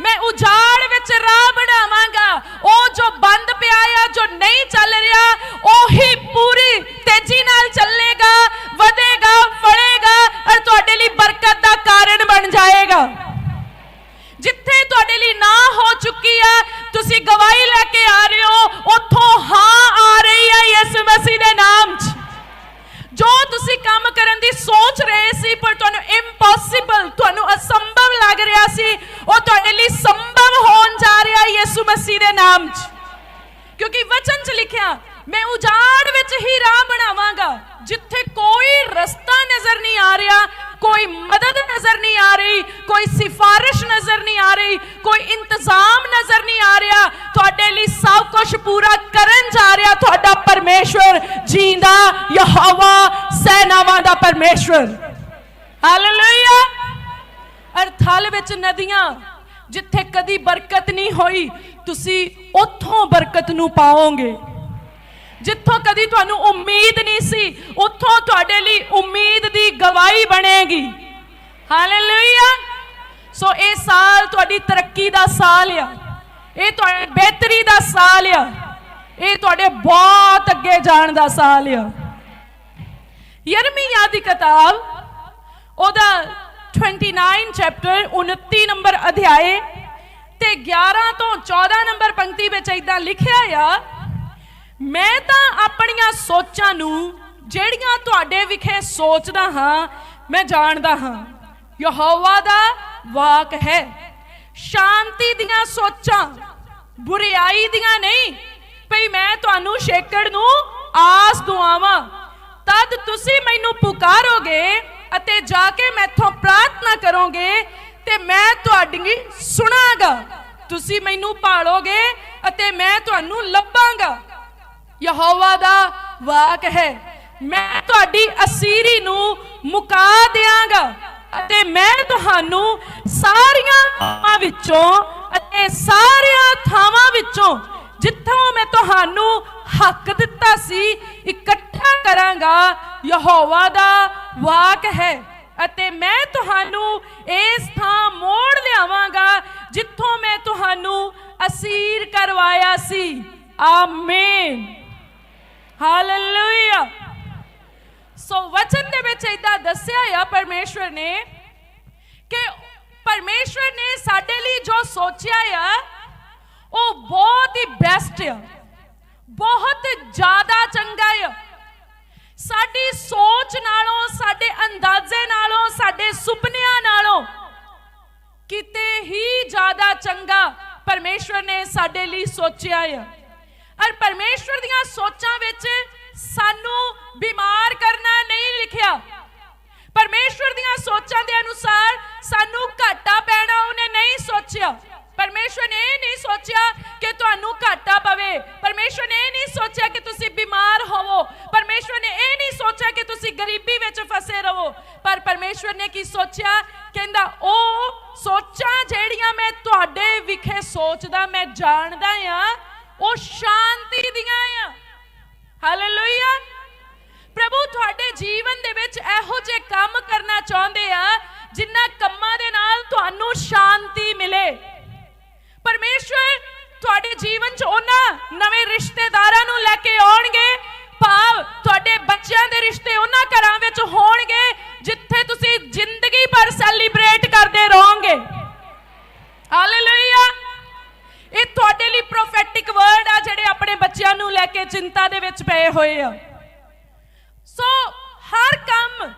ਮੈਂ ਉਜਾੜ ਪਰਮੇਸ਼ਵਰ ਜੀਂਦਾ ਯਹੋਵਾ ਸੈਨਾਵਾਂ ਦਾ ਪਰਮੇਸ਼ਵਰ। ਹਾਲੇਲੂਇਆ ਅਰ ਵਿੱਚ ਨਦੀਆਂ ਜਿੱਥੇ ਕਦੀ ਬਰਕਤ ਨਹੀਂ ਹੋਈ, ਤੁਸੀਂ ਉੱਥੋਂ ਬਰਕਤ ਨੂੰ ਪਾਓਗੇ। ਜਿੱਥੋਂ ਕਦੀ ਤੁਹਾਨੂੰ ਉਮੀਦ ਨਹੀਂ ਸੀ, ਉੱਥੋਂ ਤੁਹਾਡੇ ਲਈ ਉਮੀਦ ਦੀ ਗਵਾਹੀ ਬਣੇਗੀ। ਹਾਲੇਲੂਇਆ ਸੋ ਇਹ ਸਾਲ ਤੁਹਾਡੀ ਤਰੱਕੀ ਦਾ ਸਾਲ ਆ। ਇਹ ਤੁਹਾਡੀ ਬਿਹਤਰੀ ਦਾ ਸਾਲ ਆ। ਇਹ ਤੁਹਾਡੇ ਬਹੁਤ ਅੱਗੇ ਜਾਣ ਦਾ ਸਾਲ ਆ। ਯਰਮੀਆ ਦੀ ਕਿਤਾਬ, ਉਹਦਾ 29 ਚੈਪਟਰ 29 ਨੰਬਰ ਅਧਿਆਏ ਤੇ 11 ਤੋਂ 14 ਨੰਬਰ ਪੰਕਤੀ ਵਿੱਚ ਇਦਾਂ ਲਿਖਿਆ ਆ, ਮੈਂ ਤਾਂ ਆਪਣੀਆਂ ਸੋਚਾਂ ਨੂੰ ਜਿਹੜੀਆਂ ਤੁਹਾਡੇ ਵਿਖੇ ਸੋਚਦਾ ਹਾਂ, ਮੈਂ ਜਾਣਦਾ ਹਾਂ। ਯਹੋਵਾ ਦਾ ਵਾਕ ਹੈ, ਸ਼ਾਂਤੀ ਦੀਆਂ ਸੋਚਾਂ, ਬੁਰੀਾਈ ਦੀਆਂ ਨਹੀਂ ਭਈ ਮੈਂ ਤੁਹਾਨੂੰ ਛੇਕੜ ਨੂੰ ਆਸ ਦੁਆਵਾਂ ਤਦ ਤੁਸੀਂ ਮੈਨੂੰ ਪੁਕਾਰੋਗੇ ਅਤੇ ਜਾ ਕੇ ਮੈਥੋਂ ਪ੍ਰਾਰਥਨਾ ਕਰੋਗੇ ਤੇ ਮੈਂ ਤੁਹਾਡੀ ਸੁਣਾਗਾ। ਤੁਸੀਂ ਮੈਨੂੰ ਭਾਲੋਗੇ ਅਤੇ ਮੈਂ ਤੁਹਾਨੂੰ ਲੱਭਾਂਗਾ। ਯਹੋਵਾ ਦਾ ਵਾਕ ਹੈ, ਮੈਂ ਤੁਹਾਡੀ ਅਸੀਰੀ ਨੂੰ ਮੁਕਾ ਦਿਆਂਗਾ ਅਤੇ ਮੈਂ ਤੁਹਾਨੂੰ ਸਾਰੀਆਂ ਥਾਵਾਂ ਵਿੱਚੋਂ ਅਤੇ ਸਾਰੀਆਂ ਥਾਵਾਂ ਵਿੱਚੋਂ ਜਿੱਥੋਂ ਮੈਂ ਤੁਹਾਨੂੰ ਹੱਕ ਦਿੱਤਾ ਸੀ, ਇਕੱਠਾ ਕਰਾਂਗਾ। ਯਹੋਵਾ ਦਾ ਵਾਕ ਹੈ ਅਤੇ ਮੈਂ ਤੁਹਾਨੂੰ ਇਸ ਥਾਂ ਮੋੜ ਲਿਆਵਾਂਗਾ, ਜਿੱਥੋਂ ਮੈਂ ਤੁਹਾਨੂੰ ਅਸੀਰ ਕਰਵਾਇਆ ਸੀ। ਆਮੀਨ। ਹਾਲੇਲੂਇਆ। ਸੋ ਵਚਨ ਦੇ ਵਿੱਚ ਇਦਾਂ ਦੱਸਿਆ ਆ ਪਰਮੇਸ਼ਵਰ ਨੇ ਕਿ ਪਰਮੇਸ਼ਵਰ ਨੇ ਸਾਡੇ ਲਈ ਜੋ ਸੋਚਿਆ ਆ ਉਹ ਬਹੁਤ ਹੀ ਬੈਸਟ ਆ। ਬਹੁਤ ਜ਼ਿਆਦਾ ਚੰਗਾ ਆ। ਸਾਡੀ ਸੋਚ ਨਾਲੋਂ, ਸਾਡੇ ਅੰਦਾਜ਼ੇ ਨਾਲੋਂ, ਸਾਡੇ ਸੁਪਨਿਆਂ ਨਾਲੋਂ ਕਿਤੇ ਹੀ ਜ਼ਿਆਦਾ ਚੰਗਾ ਪਰਮੇਸ਼ਵਰ ਨੇ ਸਾਡੇ ਲਈ ਸੋਚਿਆ ਆ। ਔਰ ਪਰਮੇਸ਼ਵਰ ਦੀਆਂ ਸੋਚਾਂ ਵਿੱਚ ਸਾਨੂੰ ਬਿਮਾਰ ਕਰਨਾ ਨਹੀਂ ਲਿਖਿਆ। ਪਰਮੇਸ਼ਵਰ ਦੀਆਂ ਸੋਚਾਂ ਦੇ ਅਨੁਸਾਰ ਸਾਨੂੰ ਘਾਟਾ ਪੈਣਾ ਉਹਨੇ ਨਹੀਂ ਸੋਚਿਆ। ਪਰਮੇਸ਼ਵਰ ਨੇ ਇਹ ਨਹੀਂ ਸੋਚਿਆ ਕਿ ਤੁਹਾਨੂੰ ਘਾਟਾ ਪਵੇ। ਪਰਮੇਸ਼ਵਰ ਨੇ ਇਹ ਨਹੀਂ ਸੋਚਿਆ ਕਿ ਤੁਸੀਂ ਬਿਮਾਰ ਹੋਵੋ। ਪਰਮੇਸ਼ਵਰ ਨੇ ਇਹ ਨਹੀਂ ਸੋਚਿਆ ਕਿ ਤੁਸੀਂ ਗਰੀਬੀ ਵਿੱਚ ਫਸੇ ਰਹੋ। ਪਰ ਪਰਮੇਸ਼ਵਰ ਨੇ ਕੀ ਸੋਚਿਆ? ਕਹਿੰਦਾ, ਉਹ ਸੋਚਾਂ ਜਿਹੜੀਆਂ ਮੈਂ ਤੁਹਾਡੇ ਵਿਖੇ ਸੋਚਦਾ, ਮੈਂ ਜਾਣਦਾ ਆ, ਉਹ ਸ਼ਾਂਤੀ ਦੀਆਂ ਆ। ਹਾਲੇਲੂਇਆ ਪ੍ਰਭੂ, ਤੁਹਾਡੇ ਜੀਵਨ ਦੇ ਵਿੱਚ ਇਹੋ ਜਿਹੇ ਕੰਮ ਕਰਨਾ ਚਾਹੁੰਦੇ ਆ ਜਿਨ੍ਹਾਂ ਕੰਮਾਂ ਦੇ ਨਾਲ ਤੁਹਾਨੂੰ ਸ਼ਾਂਤੀ ਮਿਲੇ। ਪਰਮੇਸ਼ਵਰ, ਤੁਹਾਡੇ ਜੀਵਨ 'ਚ ਉਹਨਾਂ ਨਵੇਂ ਰਿਸ਼ਤੇਦਾਰਾਂ ਨੂੰ ਲੈ ਕੇ ਆਉਣਗੇ। ਭਾਵ ਤੁਹਾਡੇ ਬੱਚਿਆਂ ਦੇ ਰਿਸ਼ਤੇ ਉਹਨਾਂ ਘਰਾਂ ਵਿੱਚ ਹੋਣਗੇ, ਜਿੱਥੇ ਤੁਸੀਂ ਜ਼ਿੰਦਗੀ ਭਰ ਸੈਲੀਬ੍ਰੇਟ ਕਰਦੇ ਰਹੋਗੇ। ਹਾਲੇਲੂਇਆ ਇਹ ਤੁਹਾਡੇ ਲਈ ਪ੍ਰੋਫੈਟਿਕ ਵਰਡ ਆ, ਜਿਹੜੇ ਆਪਣੇ ਬੱਚਿਆਂ ਨੂੰ ਲੈ ਕੇ ਚਿੰਤਾ ਦੇ ਵਿੱਚ ਪਏ ਹੋਏ ਆ। ਸੋ ਹਰ ਕੰਮ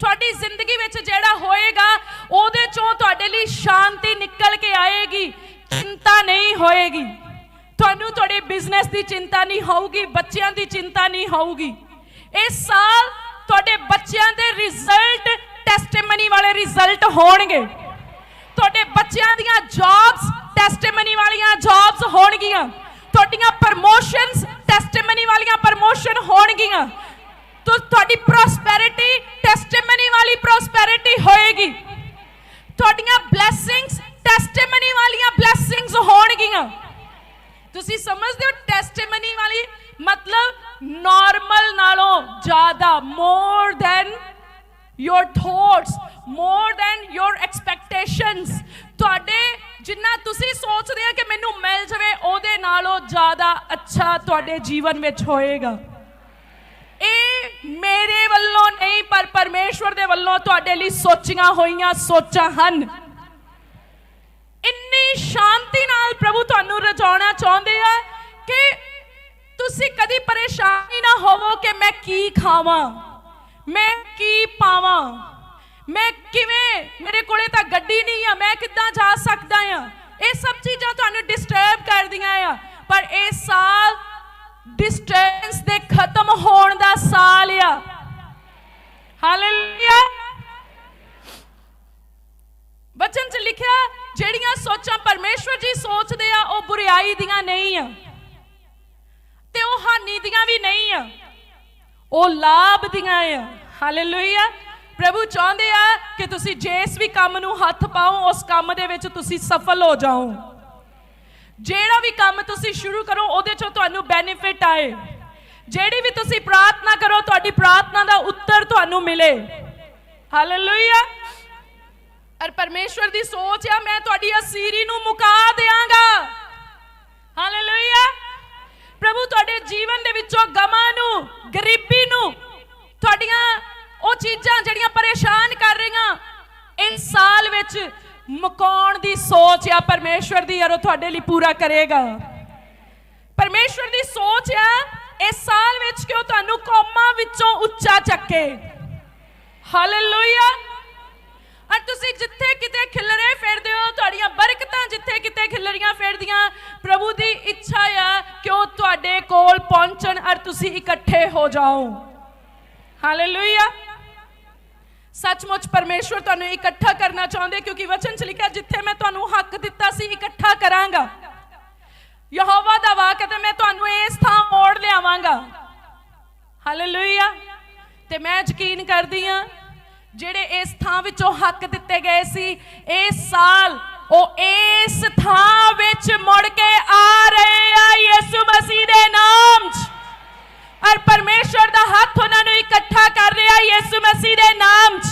ਤੁਹਾਡੀ ਜ਼ਿੰਦਗੀ ਵਿੱਚ ਜਿਹੜਾ ਹੋਏਗਾ, ਉਹਦੇ ਚੋਂ ਤੁਹਾਡੇ ਲਈ ਸ਼ਾਂਤੀ ਨਿਕਲ ਕੇ ਆਏਗੀ। ਚਿੰਤਾ ਨਹੀਂ ਹੋਏਗੀ। ਤੁਹਾਨੂੰ ਤੁਹਾਡੇ ਬਿਜ਼ਨਸ ਦੀ ਚਿੰਤਾ ਨਹੀਂ ਹੋਊਗੀ, ਬੱਚਿਆਂ ਦੀ ਚਿੰਤਾ ਨਹੀਂ ਹੋਊਗੀ। ਇਸ ਸਾਲ ਤੁਹਾਡੇ ਬੱਚਿਆਂ ਦੇ ਰਿਜ਼ਲਟ ਟੈਸਟੀਮਨੀ ਵਾਲੇ ਰਿਜ਼ਲਟ ਹੋਣਗੇ। ਤੁਹਾਡੇ ਬੱਚਿਆਂ ਦੀਆਂ ਜੌਬਸ ਟੈਸਟੀਮਨੀ ਵਾਲੀਆਂ ਜੌਬਸ ਹੋਣਗੀਆਂ। ਤੁਹਾਡੀਆਂ ਪ੍ਰਮੋਸ਼ਨਸ ਟੈਸਟੀਮਨੀ ਵਾਲੀਆਂ ਪ੍ਰਮੋਸ਼ਨ ਹੋਣਗੀਆਂ। ਤੋ, ਤੁਹਾਡੀ ਪ੍ਰੋਸਪੈਰਿਟੀ ਟੈਸਟੀਮਨੀ ਵਾਲੀ ਪ੍ਰੋਸਪੈਰਿਟੀ ਹੋਏਗੀ। ਤੁਹਾਡੀਆਂ ਬਲੇਸਿੰਗਸ ਟੈਸਟੀਮਨੀ ਵਾਲੀਆਂ ਬਲੇਸਿੰਗਸ ਹੋਣਗੀਆਂ। ਤੁਸੀਂ ਸਮਝਦੇ ਹੋ ਟੈਸਟੀਮਨੀ ਵਾਲੀ? ਮਤਲਬ ਨਾਰਮਲ ਨਾਲੋਂ ਜ਼ਿਆਦਾ more than your thoughts, more than your expectations ਤੁਹਾਡੇ ਜਿੰਨਾ ਤੁਸੀਂ ਸੋਚਦੇ ਹੋ ਕਿ ਮੈਨੂੰ ਮਿਲ ਜਾਵੇ, ਉਹਦੇ ਨਾਲੋਂ ਜ਼ਿਆਦਾ ਅੱਛਾ ਤੁਹਾਡੇ ਜੀਵਨ ਵਿੱਚ ਹੋਏਗਾ। ਇਹ ਮੇਰੇ ਵੱਲੋਂ ਨਹੀਂ, ਪਰ ਪਰਮੇਸ਼ਵਰ ਦੇ ਵੱਲੋਂ ਤੁਹਾਡੇ ਲਈ ਸੋਚੀਆਂ ਹੋਈਆਂ ਸੋਚਾਂ ਹਨ। ਇੰਨੀ ਸ਼ਾਂਤੀ ਨਾਲ ਪ੍ਰਭੂ ਤੁਹਾਨੂੰ ਰਜਾਉਣਾ ਚਾਹੁੰਦੇ ਆ ਕਿ ਤੁਸੀਂ ਕਦੀ ਪਰੇਸ਼ਾਨੀ ਨਾ ਹੋਵੋ ਕਿ ਮੈਂ ਕੀ ਖਾਵਾਂ, ਮੈਂ ਕੀ ਪਾਵਾਂ, ਮੈਂ ਕਿਵੇਂ ਮੇਰੇ ਕੋਲੇ ਤਾਂ ਗੱਡੀ ਨਹੀਂ ਆ, ਮੈਂ ਕਿੱਦਾਂ ਜਾ ਸਕਦਾ ਆ? ਇਹ ਸਭ ਚੀਜ਼ਾਂ ਤੁਹਾਨੂੰ ਡਿਸਟਰਬ ਕਰਦੀਆਂ ਆ। ਪਰ ਇਹ ਸਾਲ ਡਿਸਟੈਂਸ ਦੇ ਖਤਮ ਹੋਣ ਦਾ ਸਾਲ ਆ। ਹਾਲੇਲੂਇਆ ਵਚਨ 'ਚ ਲਿਖਿਆ ਜਿਹੜੀਆਂ ਸੋਚਾਂ ਪਰਮੇਸ਼ਵਰ ਜੀ ਸੋਚਦੇ ਆ, ਉਹ ਬੁਰੀਾਈ ਦੀਆਂ ਨਹੀਂ ਆ। ਤੇ ਉਹ ਹਾਨੀ ਦੀਆਂ ਵੀ ਨਹੀਂ ਆ। ਉਹ ਲਾਭ ਦੀਆਂ ਆ। ਹਾਲੇਲੂਇਆ ਪ੍ਰਭੂ ਚਾਹੁੰਦੇ ਆ ਕਿ ਤੁਸੀਂ ਜਿਸ ਵੀ ਕੰਮ ਨੂੰ ਹੱਥ ਪਾਓ, ਉਸ ਕੰਮ ਦੇ ਵਿੱਚ ਤੁਸੀਂ ਸਫਲ ਹੋ ਜਾਓ। ਜਿਹੜਾ ਵੀ ਕੰਮ ਤੁਸੀਂ ਸ਼ੁਰੂ ਕਰੋ, ਉਹਦੇ ਚੋਂ ਤੁਹਾਨੂੰ ਬੈਨੀਫਿਟ ਆਏ। ਜਿਹੜੀ ਵੀ ਤੁਸੀਂ ਪ੍ਰਾਰਥਨਾ ਕਰੋ, ਤੁਹਾਡੀ ਪ੍ਰਾਰਥਨਾ ਦਾ ਉੱਤਰ ਤੁਹਾਨੂੰ ਮਿਲੇ। ਹਾਲੇਲੂਇਆ ਅਰ ਪਰਮੇਸ਼ਵਰ ਦੀ ਸੋਚ ਆ, ਮੈਂ ਤੁਹਾਡੀ ਅਸੀਰੀ ਨੂੰ ਮੁਕਾ ਦੇਵਾਂਗਾ ਹਾਲੇਲੂਇਆ ਪ੍ਰਭੂ, ਤੁਹਾਡੇ ਜੀਵਨ ਦੇ ਵਿੱਚੋਂ ਗਮਾਂ ਨੂੰ, ਗਰੀਬੀ ਨੂੰ, ਤੁਹਾਡੀਆਂ ਉਹ ਚੀਜ਼ਾਂ ਜਿਹੜੀਆਂ ਪਰੇਸ਼ਾਨ ਕਰ ਰਹੀਆਂ, ਇਸ ਸਾਲ ਵਿੱਚ ਮੁਕਾਉਣ ਦੀ ਸੋਚ ਆ, ਪਰਮੇਸ਼ਵਰ ਦੀ ਯਾਰ ਉਹ ਤੁਹਾਡੇ ਲਈ ਪੂਰਾ ਕਰੇਗਾ। ਪਰਮੇਸ਼ਵਰ ਦੀ ਸੋਚ ਆ, ਇਸ ਸਾਲ ਵਿੱਚ ਕਿ ਉਹ ਤੁਹਾਨੂੰ ਕੌਮਾਂ ਵਿੱਚੋਂ ਉੱਚਾ ਚੱਕੇ। ਹਾਲੇਲੂਇਆ ਔਰ ਤੁਸੀਂ ਜਿੱਥੇ ਕਿਤੇ ਖਿਲਰੇ ਫਿਰਦੇ ਹੋ, ਤੁਹਾਡੀਆਂ ਬਰਕਤਾਂ ਜਿੱਥੇ ਕਿਤੇ ਖਿਲਰੀਆਂ ਫਿਰਦੀਆਂ, ਪ੍ਰਭੂ ਦੀ ਇੱਛਾ ਆ ਕਿ ਉਹ ਤੁਹਾਡੇ ਕੋਲ ਪਹੁੰਚਣ ਔਰ ਤੁਸੀਂ ਇਕੱਠੇ ਹੋ ਜਾਓ। ਹਾਲੇਲੂਇਆ ਸੱਚਮੁੱਚ ਪਰਮੇਸ਼ਵਰ ਤੁਹਾਨੂੰ ਇਕੱਠਾ ਕਰਨਾ ਚਾਹੁੰਦੇ, ਕਿਉਂਕਿ ਵਚਨ 'ਚ ਲਿਖਿਆ, ਜਿੱਥੇ ਮੈਂ ਤੁਹਾਨੂੰ ਹੱਕ ਦਿੱਤਾ ਸੀ, ਇਕੱਠਾ ਕਰਾਂਗਾ। ਯਹੋਵਾ ਦਾ ਵਾਕ ਹੈ ਮੈਂ ਤੁਹਾਨੂੰ ਇਸ ਥਾਂ ਮੋੜ ਲਿਆਵਾਂਗਾ। ਹਾਲੇਲੂਇਆ ਤੇ ਮੈਂ ਯਕੀਨ ਕਰਦੀ ਹਾਂ ਜਿਹੜੇ ਇਸ ਥਾਂ ਵਿੱਚੋਂ ਹੱਕ ਦਿੱਤੇ ਗਏ ਸੀ ਇਸ ਸਾਲ ਉਹ ਇਸ ਥਾਂ ਵਿੱਚ ਮੁੜ ਕੇ ਆ ਰਹੇ ਆ, ਯਿਸੂ ਮਸੀਹ ਦੇ ਨਾਮ 'ਚ। ਔਰ ਪਰਮੇਸ਼ਵਰ ਦਾ ਹੱਥ ਉਹਨਾਂ ਨੂੰ ਇਕੱਠਾ ਕਰ ਰਿਹਾ, ਯਿਸੂ ਮਸੀਹ ਦੇ ਨਾਮ 'ਚ।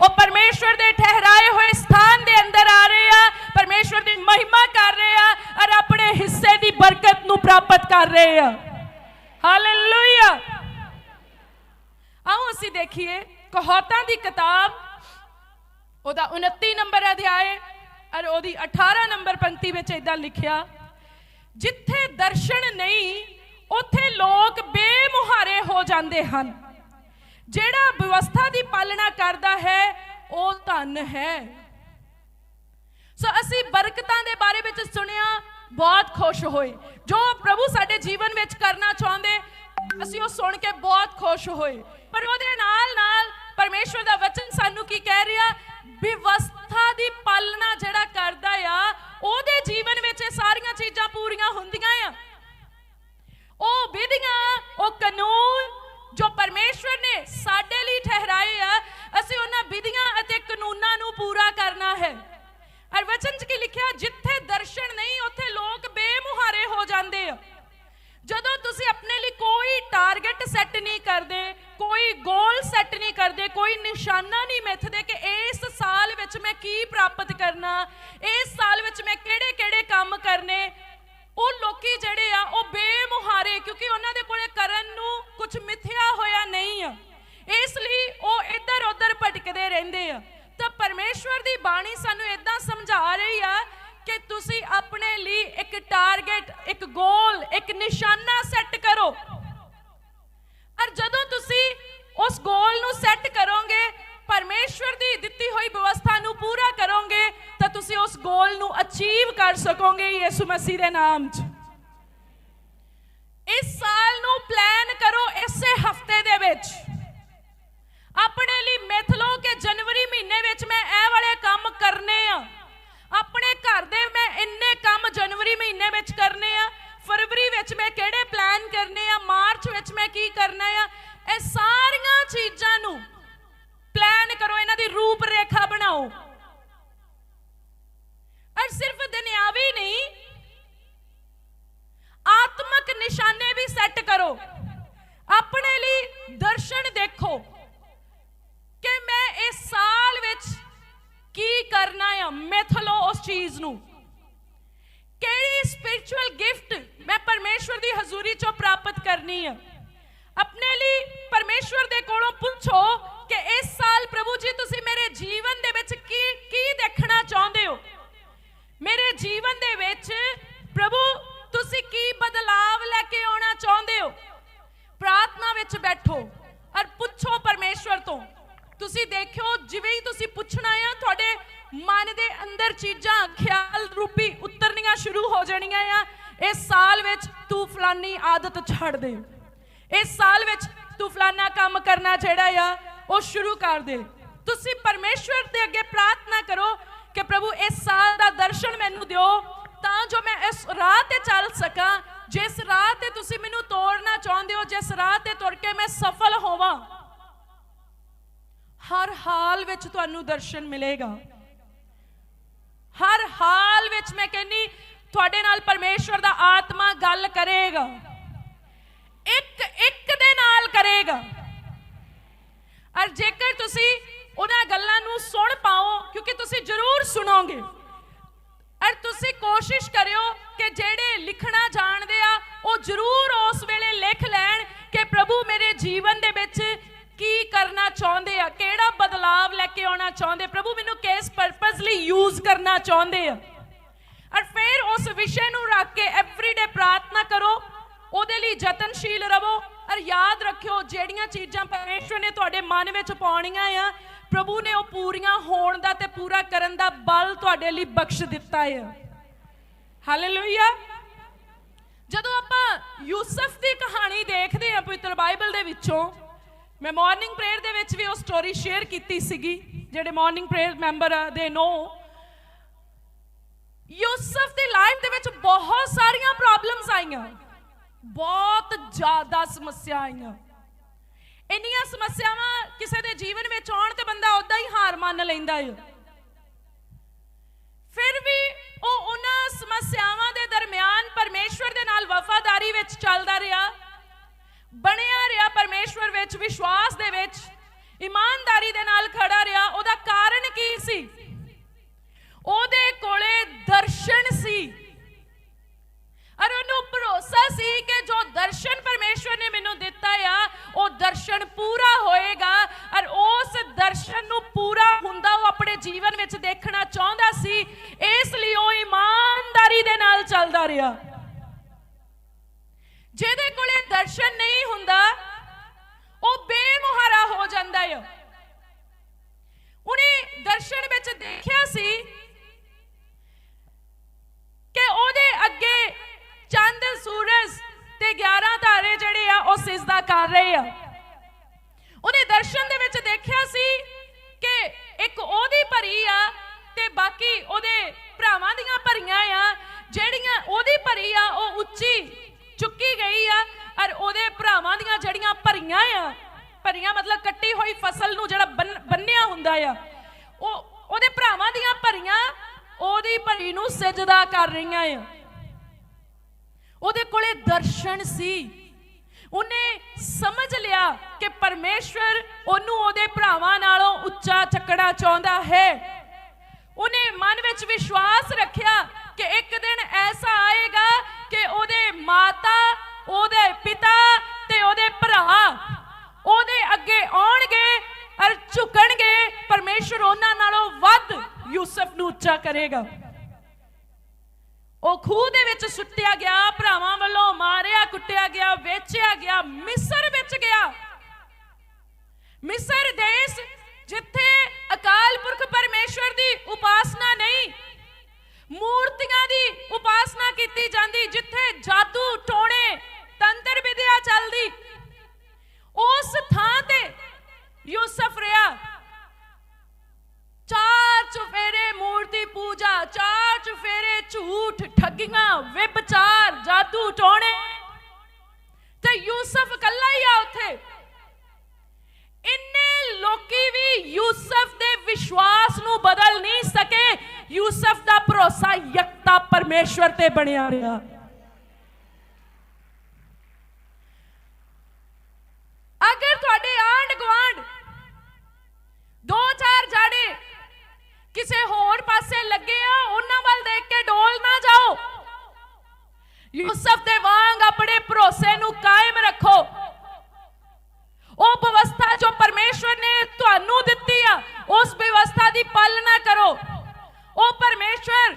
ਉਹ ਪਰਮੇਸ਼ਵਰ ਦੇ ਠਹਿਰਾਏ ਹੋਏ ਸਥਾਨ ਦੇ ਅੰਦਰ ਆ ਰਹੇ ਆ, ਪਰਮੇਸ਼ਵਰ ਦੀ ਮਹਿਮਾ ਕਰ ਰਹੇ ਆ, ਔਰ ਆਪਣੇ ਹਿੱਸੇ ਦੀ ਬਰਕਤ ਨੂੰ ਪ੍ਰਾਪਤ ਕਰ ਰਹੇ ਆ। ਹਾਲੇਲੂਇਆ ਆਓ ਅਸੀਂ ਦੇਖੀਏ ਕਹੌਤਾਂ ਦੀ ਕਿਤਾਬ, ਉਹਦਾ 29 ਨੰਬਰ ਅਧਿਆਇ ਔਰ ਉਹਦੀ 18 ਨੰਬਰ ਪੰਕਤੀ ਵਿੱਚ ਇਦਾਂ ਲਿਖਿਆ, ਜਿੱਥੇ ਦਰਸ਼ਨ ਨਹੀਂ, ਉੱਥੇ ਲੋਕ ਬੇਮੁਹਾਰੇ ਹੋ ਜਾਂਦੇ ਹਨ। ਜਿਹੜਾ ਵਿਵਸਥਾ ਦੀ ਪਾਲਣਾ ਕਰਦਾ ਹੈ, ਉਹ ਧਨ ਹੈ। ਸੋ ਅਸੀਂ ਬਰਕਤਾਂ ਦੇ ਬਾਰੇ ਵਿੱਚ ਸੁਣਿਆ, ਬਹੁਤ ਖੁਸ਼ ਹੋਏ। ਜੋ ਪ੍ਰਭੂ ਸਾਡੇ ਜੀਵਨ ਵਿੱਚ ਕਰਨਾ ਚਾਹੁੰਦੇ ਅਸੀਂ ਉਹ ਸੁਣ ਕੇ ਬਹੁਤ ਖੁਸ਼ ਹੋਏ। ਪਰ ਉਹਦੇ ਨਾਲ ਨਾਲ ਪਰਮੇਸ਼ਵਰ ਦਾ ਵਚਨ ਸਾਨੂੰ ਕੀ ਕਹਿ ਰਿਹਾ? ਵਿਵਸਥਾ ਦੀ ਪਾਲਣਾ ਜਿਹੜਾ ਕਰਦਾ ਆ, ਉਹਦੇ ਜੀਵਨ ਵਿੱਚ ਇਹ ਸਾਰੀਆਂ ਚੀਜ਼ਾਂ ਪੂਰੀਆਂ ਹੁੰਦੀਆਂ ਆ। ਉਹ ਵਿਧੀਆਂ, ਉਹ ਕਾਨੂੰਨ ਜੋ ਪਰਮੇਸ਼ਵਰ ਨੇ ਸਾਡੇ ਲਈ ਠਹਿਰਾਏ ਆ, ਅਸੀਂ ਉਹਨਾਂ ਵਿਧੀਆਂ ਅਤੇ ਕਾਨੂੰਨਾਂ ਨੂੰ ਪੂਰਾ ਕਰਨਾ ਹੈ। ਅਰ ਵਚਨ 'ਚ ਕੀ ਲਿਖਿਆ? ਜਿੱਥੇ ਦਰਸ਼ਨ ਨਹੀਂ, ਉੱਥੇ ਲੋਕ ਬੇਮੁਹਾਰੇ ਹੋ ਜਾਂਦੇ ਆ। ਜਦੋਂ ਤੁਸੀਂ ਆਪਣੇ ਲਈ ਕੋਈ ਟਾਰਗੇਟ ਸੈੱਟ ਨਹੀਂ ਕਰਦੇ, ਕੋਈ ਗੋਲ ਸੈੱਟ ਨਹੀਂ ਕਰਦੇ, ਕੋਈ ਨਿਸ਼ਾਨਾ ਨਹੀਂ ਮਿੱਥਦੇ ਕਿ ਇਸ ਸਾਲ ਵਿੱਚ ਮੈਂ ਕੀ ਪ੍ਰਾਪਤ ਕਰਨਾ, ਇਸ ਸਾਲ ਵਿੱਚ ਮੈਂ ਕਿਹੜੇ-ਕਿਹੜੇ ਕੰਮ ਕਰਨੇ, ਉਹ ਲੋਕੀ ਜਿਹੜੇ ਆ, ਉਹ ਬੇਮੁਹਾਰੇ ਕਿਉਂਕਿ ਉਹਨਾਂ ਦੇ ਕੋਲੇ ਕਰਨ ਨੂੰ ਕੁਝ ਮਿਥਿਆ ਹੋਇਆ ਨਹੀਂ ਆ। ਇਸ ਲਈ ਉਹ ਇੱਧਰ ਉੱਧਰ ਭਟਕਦੇ ਰਹਿੰਦੇ ਆ। ਤਾਂ ਪਰਮੇਸ਼ਵਰ ਦੀ ਬਾਣੀ ਸਾਨੂੰ ਇਦਾਂ ਸਮਝਾ ਰਹੀ ਆ ਕਿ ਤੁਸੀਂ ਆਪਣੇ ਲਈ ਇੱਕ ਟਾਰਗੇਟ, ਇੱਕ ਗੋਲ ਇੱਕ ਨਿਸ਼ਾਨਾ ਸੈੱਟ ਕਰੋ। ਔਰ ਜਦੋਂ ਤੁਸੀਂ ਉਸ ਗੋਲ ਨੂੰ ਸੈੱਟ ਕਰੋਗੇ, ਪਰਮੇਸ਼ਵਰ ਦੀ ਦਿੱਤੀ ਹੋਈ ਵਿਵਸਥਾ ਨੂੰ ਪੂਰਾ ਕਰੋਗੇ, ਤਾਂ ਤੁਸੀਂ ਉਸ ਗੋਲ ਨੂੰ ਅਚੀਵ ਕਰ ਸਕੋਗੇ ਯਿਸੂ ਮਸੀਹ ਦੇ ਨਾਮ 'ਚ। ਇਸ ਸਾਲ ਨੂੰ ਪਲਾਨ ਕਰੋ ਇਸੇ ਹਫ਼ਤੇ ਦੇ ਵਿੱਚ। ਆਪਣੇ ਲਈ ਮਿੱਥ ਲਓ ਕਿ ਜਨਵਰੀ ਮਹੀਨੇ ਵਿੱਚ ਮੈਂ ਇਹ ਵਾਲੇ ਕੰਮ ਕਰਨੇ ਆ। ਆਪਣੇ ਘਰ ਦੇ ਮੈਂ ਇੰਨੇ ਕੰਮ ਜਨਵਰੀ ਮਹੀਨੇ ਵਿੱਚ ਕਰਨੇ ਆ, ਫਰਵਰੀ ਵਿੱਚ ਮੈਂ ਕਿਹੜੇ ਪਲਾਨ ਕਰਨੇ ਆ, ਮਾਰਚ ਵਿੱਚ ਮੈਂ ਕੀ ਕਰਨਾ ਆ, ਇਹ ਸਾਰੀਆਂ ਚੀਜ਼ਾਂ ਨੂੰ ਪਲਾਨ ਕਰੋ, ਇਹਨਾਂ ਦੀ ਰੂਪ ਰੇਖਾ ਬਣਾਓ। ਔਰ ਸਿਰਫ ਦੁਨਿਆਵੀ ਨਹੀਂ, ਆਤਮਿਕ ਨਿਸ਼ਾਨੇ ਵੀ ਸੈੱਟ ਕਰੋ। ਆਪਣੇ ਲਈ ਦਰਸ਼ਨ ਦੇਖੋ ਕਿ ਮੈਂ ਇਸ ਸਾਲ ਵਿੱਚ ਕੀ ਕਰਨਾ ਆ? ਮਿਥ ਲਓ ਉਸ ਚੀਜ਼ ਨੂੰ। ਕਿਹੜੀ ਸਪਿਰਚੁਅਲ ਗਿਫਟ ਮੈਂ ਪਰਮੇਸ਼ਵਰ ਦੀ ਹਜ਼ੂਰੀ ਚੋਂ ਪ੍ਰਾਪਤ ਕਰਨੀ ਆ? ਆਪਣੇ ਲਈ ਪਰਮੇਸ਼ਵਰ ਦੇ ਕੋਲੋਂ ਪੁੱਛੋ ਕਿ ਇਸ ਸਾਲ ਪ੍ਰਭੂ ਜੀ, ਤੁਸੀਂ ਮੇਰੇ ਜੀਵਨ ਦੇ ਵਿੱਚ ਕੀ ਕੀ ਦੇਖਣਾ ਚਾਹੁੰਦੇ ਹੋ? ਮੇਰੇ ਜੀਵਨ ਦੇ ਵਿੱਚ ਪ੍ਰਭੂ, ਤੁਸੀਂ ਕੀ ਬਦਲਾਵ ਲੈ ਕੇ ਆਉਣਾ ਚਾਹੁੰਦੇ ਹੋ? ਪ੍ਰਾਰਥਨਾ ਵਿੱਚ ਬੈਠੋ ਔਰ ਪੁੱਛੋ ਪਰਮੇਸ਼ਵਰ ਤੋਂ। ਤੁਸੀਂ ਦੇਖਿਓ, ਜਿਵੇਂ ਹੀ ਤੁਸੀਂ ਪੁੱਛਣਾ ਆ ਮਨ ਦੇ ਅੰਦਰ ਚੀਜ਼ਾਂ ਖਿਆਲ ਰੂਪੀ ਉਤਰਨੀਆਂ ਸ਼ੁਰੂ ਹੋ ਜਾਣੀਆਂ ਆ। ਇਸ ਸਾਲ ਵਿੱਚ ਤੂੰ ਫਲਾਨੀ ਆਦਤ ਛੱਡ ਦੇ। ਇਸ ਸਾਲ ਵਿੱਚ ਤੂੰ ਫਲਾਨਾ ਕੰਮ ਕਰਨਾ ਜਿਹੜਾ ਆ, ਉਹ ਸ਼ੁਰੂ ਕਰ ਦੇ। ਤੁਸੀਂ ਪਰਮੇਸ਼ਵਰ ਦੇ ਅੱਗੇ ਪ੍ਰਾਰਥਨਾ ਕਰੋ ਕਿ ਪ੍ਰਭੂ ਇਸ ਸਾਲ ਦਾ ਦਰਸ਼ਨ ਮੈਨੂੰ ਦਿਓ, ਤਾਂ ਜੋ ਮੈਂ ਇਸ ਰਾਹ ਤੇ ਚੱਲ ਸਕਾਂ। ਜਿਸ ਰਾਹ ਤੇ ਤੁਸੀਂ ਮੈਨੂੰ ਤੋੜਨਾ ਚਾਹੁੰਦੇ ਹੋ, ਜਿਸ ਰਾਹ ਤੇ ਤੁਰ ਕੇ ਮੈਂ ਸਫਲ ਹੋਵਾਂ। ਹਰ ਹਾਲ ਵਿੱਚ ਤੁਹਾਨੂੰ ਦਰਸ਼ਨ ਮਿਲੇਗਾ। ਹਰ ਹਾਲ ਵਿੱਚ ਮੈਂ ਕਹਿੰਨੀ ਤੁਹਾਡੇ ਨਾਲ ਪਰਮੇਸ਼ਵਰ ਦਾ ਆਤਮਾ ਗੱਲ ਕਰੇਗਾ। ਇੱਕ ਇੱਕ ਦੇ ਨਾਲ ਕਰੇਗਾ। ਔਰ ਜੇਕਰ ਤੁਸੀਂ ਉਹਨਾਂ ਗੱਲਾਂ ਨੂੰ ਸੁਣ ਪਾਓ, ਕਿਉਂਕਿ ਤੁਸੀਂ ਜ਼ਰੂਰ ਸੁਣੋਗੇ। ਔਰ ਤੁਸੀਂ ਕੋਸ਼ਿਸ਼ ਕਰਨਾ ਚਾਹੁੰਦੇ ਆ। ਔਰ ਫਿਰ ਉਸ ਵਿਸ਼ੇ ਨੂੰ ਰੱਖ ਕੇ ਐਵਰੀਡੇ ਪ੍ਰਾਰਥਨਾ ਕਰੋ, ਉਹਦੇ ਲਈ ਯਤਨਸ਼ੀਲ ਰਹੋ, ਔਰ ਯਾਦ ਰੱਖਿਓ ਜਿਹੜੀਆਂ ਚੀਜ਼ਾਂ ਪਰਮੇਸ਼ਵਰ ਨੇ ਤੁਹਾਡੇ ਮਨ ਵਿੱਚ ਪਾਉਣੀਆਂ ਆ, ਪ੍ਰਭੂ ਨੇ ਉਹ ਪੂਰੀਆਂ ਹੋਣ ਦਾ ਤੇ ਪੂਰਾ ਕਰਨ ਦਾ ਬਲ ਤੁਹਾਡੇ ਲਈ ਬਖਸ਼ ਦਿੱਤਾ ਹੈ ਹਾਲੇਲੂਇਆ ਜਦੋਂ ਆਪਾਂ ਯੂਸਫ ਦੀ ਕਹਾਣੀ ਦੇਖਦੇ ਆ ਪਵਿੱਤਰ ਬਾਈਬਲ ਦੇ ਵਿੱਚੋਂ, ਮੈਂ ਮਾਰਨਿੰਗ ਪ੍ਰੇਅਰ ਦੇ ਵਿੱਚ ਵੀ ਉਹ ਸਟੋਰੀ ਸ਼ੇਅਰ ਕੀਤੀ ਸੀਗੀ, ਜਿਹੜੇ ਮਾਰਨਿੰਗ ਪ੍ਰੇਅਰ ਮੈਂਬਰ ਦੇ ਨੋ ਯੂਸਫ ਦੀ ਲਾਈਫ ਦੇ ਵਿੱਚ ਬਹੁਤ ਸਾਰੀਆਂ ਪ੍ਰੋਬਲਮਸ ਆਈਆਂ। ਬਹੁਤ ਜ਼ਿਆਦਾ ਸਮੱਸਿਆ ਆਈਆਂ। ਇੰਨੀਆਂ ਸਮੱਸਿਆਵਾਂ ਕਿਸੇ ਦੇ ਜੀਵਨ ਵਿੱਚ ਆਉਣ ਤੇ ਬੰਦਾ ਉਦਾਂ ਹੀ ਹਾਰ ਮੰਨ ਲੈਂਦਾ ਹੈ ਫਿਰ ਵੀ ਉਹ ਉਹਨਾਂ ਸਮੱਸਿਆਵਾਂ ਦੇ ਦਰਮਿਆਨ ਪਰਮੇਸ਼ਵਰ ਦੇ ਨਾਲ ਵਫਾਦਾਰੀ ਵਿੱਚ ਚੱਲਦਾ ਰਿਹਾ। ਬਣਿਆ ਰਿਹਾ ਪਰਮੇਸ਼ਵਰ ਵਿੱਚ ਵਿਸ਼ਵਾਸ ਦੇ ਵਿੱਚ, ਇਮਾਨਦਾਰੀ ਦੇ ਨਾਲ ਖੜਾ ਰਿਹਾ। ਉਹਦਾ ਕਾਰਨ ਕੀ ਸੀ? ਉਹਦੇ ਕੋਲੇ ਦਰਸ਼ਨ ਸੀ। ਔਰ ਉਹਨੂੰ ਭਰੋਸਾ ਸੀ ਕਿ ਜੋ ਦਰਸ਼ਨ ਪਰਮੇਸ਼ਵਰ ਨੇ ਮੈਨੂੰ ਦਿੱਤਾ ਆ, ਉਹ ਦਰਸ਼ਨ ਪੂਰਾ ਹੋਏਗਾ। ਔਰ ਉਸ ਦਰਸ਼ਨ ਨੂੰ ਪੂਰਾ ਹੁੰਦਾ ਉਹ ਆਪਣੇ ਜੀਵਨ ਵਿੱਚ ਦੇਖਣਾ ਚਾਹੁੰਦਾ ਸੀ। ਇਸ ਲਈ ਉਹ ਇਮਾਨਦਾਰੀ ਦੇ ਨਾਲ ਚੱਲਦਾ ਰਿਹਾ। ਜਿਹਦੇ ਕੋਲੇ ਦਰਸ਼ਨ ਨਹੀਂ ਹੁੰਦਾ, ਉਹ ਬੇਮੁਹਾਰਾ ਹੋ ਜਾਂਦਾ ਹੈ ਉਹਨੇ ਦਰਸ਼ਨ ਵਿੱਚ ਦੇਖਿਆ ਸੀ ਕਿ ਉਹਦੇ ਅੱਗੇ ਚੰਦ ਸੂਰਜ ਤੇ 11 ਤਾਰੇ ਜਿਹੜੇ ਆ ਕਰ ਰਹੇ ਆ। ਉਹਨੇ ਦਰਸ਼ਨ ਦੇ ਵਿੱਚ ਦੇਖਿਆ ਸੀ ਕਿ ਇੱਕ ਉਹਦੀ ਭਰੀ ਆ ਤੇ ਬਾਕੀ ਉਹਦੇ ਭਰਾਵਾਂ ਦੀਆਂ ਭਰੀਆਂ ਆ, ਜਿਹੜੀਆਂ ਉਹਦੀ ਭਰੀ ਆ, ਉਹ ਉੱਚੀ ਚੁੱਕੀ ਗਈ ਆ ਔਰ ਉਹਦੇ ਭਰਾਵਾਂ ਦੀਆਂ ਜਿਹੜੀਆਂ ਭਰੀਆਂ ਆ, ਭਰੀਆਂ ਮਤਲਬ ਕੱਟੀ ਹੋਈ ਫਸਲ ਨੂੰ ਜਿਹੜਾ ਬੰਨ- ਬੰਨਿਆ ਹੁੰਦਾ ਆ, ਉਹ, ਉਹਦੇ ਭਰਾਵਾਂ ਦੀਆਂ ਭਰੀਆਂ ਉਹਦੀ ਭਰੀ ਨੂੰ ਸਜਦਾ ਕਰ ਰਹੀਆਂ ਆ। ਉਹਦੇ ਕੋਲੇ ਦਰਸ਼ਨ ਸੀ। ਉਹਨੇ ਸਮਝ ਲਿਆ ਕਿ ਪਰਮੇਸ਼ਵਰ ਉਹਨੂੰ ਉਹਦੇ ਭਰਾਵਾਂ ਨਾਲੋਂ ਉੱਚਾ ਚੱਕਣਾ ਚਾਹੁੰਦਾ ਹੈ। ਉਹਨੇ ਮਨ ਵਿੱਚ ਵਿਸ਼ਵਾਸ ਰੱਖਿਆ ਕਿ ਇੱਕ ਦਿਨ ਐਸਾ ਆਏਗਾ ਕਿ ਉਹਦੇ ਮਾਤਾ, ਉਹਦੇ ਪਿਤਾ ਤੇ ਉਹਦੇ ਭਰਾ ਉਹਦੇ ਅੱਗੇ ਆਉਣਗੇ ਔਰ ਝੁਕਣਗੇ। ਪਰਮੇਸ਼ਵਰ ਉਹਨਾਂ ਨਾਲੋਂ ਵੱਧ ਯੂਸਫ ਨੂੰ ਉੱਚਾ ਕਰੇਗਾ। ਉਹ ਖੂਹ ਦੇ ਵਿੱਚ ਸੁੱਟਿਆ ਗਿਆ, ਭਰਾਵਾਂ ਵੱਲੋਂ ਮਾਰਿਆ, ਕੁੱਟਿਆ ਗਿਆ, ਵੇਚਿਆ ਗਿਆ, ਮਿਸਰ ਵਿੱਚ ਗਿਆ। ਮਿਸਰ ਦੇਸ਼ ਜਿੱਥੇ ਅਕਾਲ ਪੁਰਖ ਪਰਮੇਸ਼ਵਰ ਦੀ ਉਪਾਸਨਾ ਨਹੀਂ, ਮੂਰਤੀਆਂ ਦੀ ਉਪਾਸਨਾ ਕੀਤੀ ਜਾਂਦੀ, ਜਿੱਥੇ ਜਾਦੂ, ਟੋਣੇ ਤੰਤਰ ਵਿਦਿਆ ਚੱਲਦੀ, ਉਸ ਥਾਂ ਤੇ ਯੂਸਫ ਰਿਹਾ। ਚਾਰ ਚੁਫੇਰੇ ਮੂਰਤੀ ਪੂਜਾ ਚਾਰ ਚੁਫੇਰੇ ਝੂਠ ਠੱਗੀਆਂ, ਵਿਭਚਾਰ, ਜਾਦੂ ਟੋਣੇ। ਤੇ ਯੂਸਫ ਇਕੱਲਾ ਹੀ ਆ ਉੱਥੇ। ਇੰਨੇ ਲੋਕੀ ਵੀ ਯੂਸਫ ਦੇ ਵਿਸ਼ਵਾਸ ਨੂੰ ਬਦਲ ਨਹੀਂ ਸਕੇ। ਯੂਸਫ ਦਾ ਭਰੋਸਾ ਯਕਤਾ ਪਰਮੇਸ਼ਵਰ ਤੇ ਬਣਿਆ ਰਿਹਾ। ਅਗਰ ਤੁਹਾਡੇ ਕਿਸੇ ਹੋਰ ਪਾਸੇ ਲੱਗੇ ਆ, ਉਹਨਾਂ ਵੱਲ ਦੇਖ ਕੇ ਡੋਲ ਨਾ ਜਾਓ। ਯੂਸਫ ਦੇ ਵਾਂਗ ਆਪਣੇ ਭਰੋਸੇ ਨੂੰ ਕਾਇਮ ਰੱਖੋ। ਉਹ ਵਿਵਸਥਾ ਜੋ ਪਰਮੇਸ਼ਵਰ ਨੇ ਤੁਹਾਨੂੰ ਦਿੱਤੀ ਆ, ਉਸ ਵਿਵਸਥਾ ਦੀ ਪਾਲਣਾ ਕਰੋ। ਉਹ ਪਰਮੇਸ਼ਵਰ,